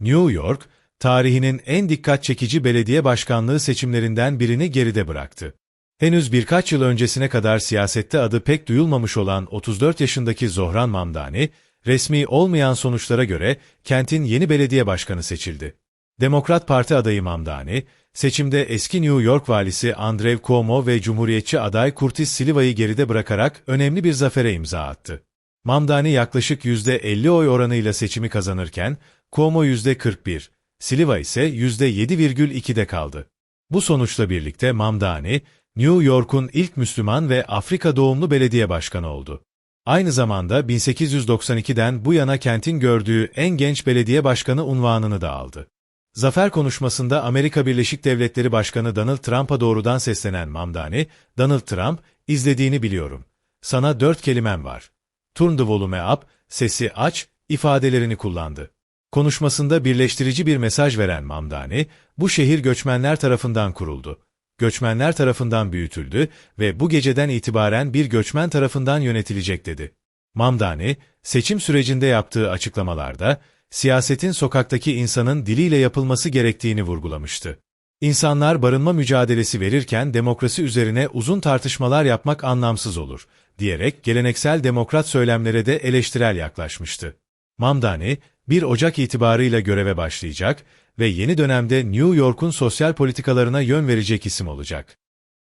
New York, tarihinin en dikkat çekici belediye başkanlığı seçimlerinden birini geride bıraktı. Henüz birkaç yıl öncesine kadar siyasette adı pek duyulmamış olan 34 yaşındaki Zohran Mamdani, resmi olmayan sonuçlara göre kentin yeni belediye başkanı seçildi. Demokrat Parti adayı Mamdani, seçimde eski New York valisi Andrew Cuomo ve Cumhuriyetçi aday Curtis Silva'yı geride bırakarak önemli bir zafere imza attı. Mamdani yaklaşık %50 oy oranıyla seçimi kazanırken, Cuomo %41, Silva ise %7,2'de kaldı. Bu sonuçla birlikte Mamdani, New York'un ilk Müslüman ve Afrika doğumlu belediye başkanı oldu. Aynı zamanda 1892'den bu yana kentin gördüğü en genç belediye başkanı unvanını da aldı. Zafer konuşmasında Amerika Birleşik Devletleri Başkanı Donald Trump'a doğrudan seslenen Mamdani, Donald Trump, izlediğini biliyorum. Sana dört kelimem var. Turn the sesi aç, ifadelerini kullandı. Konuşmasında birleştirici bir mesaj veren Mamdani, bu şehir göçmenler tarafından kuruldu. Göçmenler tarafından büyütüldü ve bu geceden itibaren bir göçmen tarafından yönetilecek dedi. Mamdani, seçim sürecinde yaptığı açıklamalarda, siyasetin sokaktaki insanın diliyle yapılması gerektiğini vurgulamıştı. İnsanlar barınma mücadelesi verirken demokrasi üzerine uzun tartışmalar yapmak anlamsız olur, diyerek geleneksel demokrat söylemlere de eleştirel yaklaşmıştı. Mamdani, 1 Ocak itibarıyla göreve başlayacak ve yeni dönemde New York'un sosyal politikalarına yön verecek isim olacak.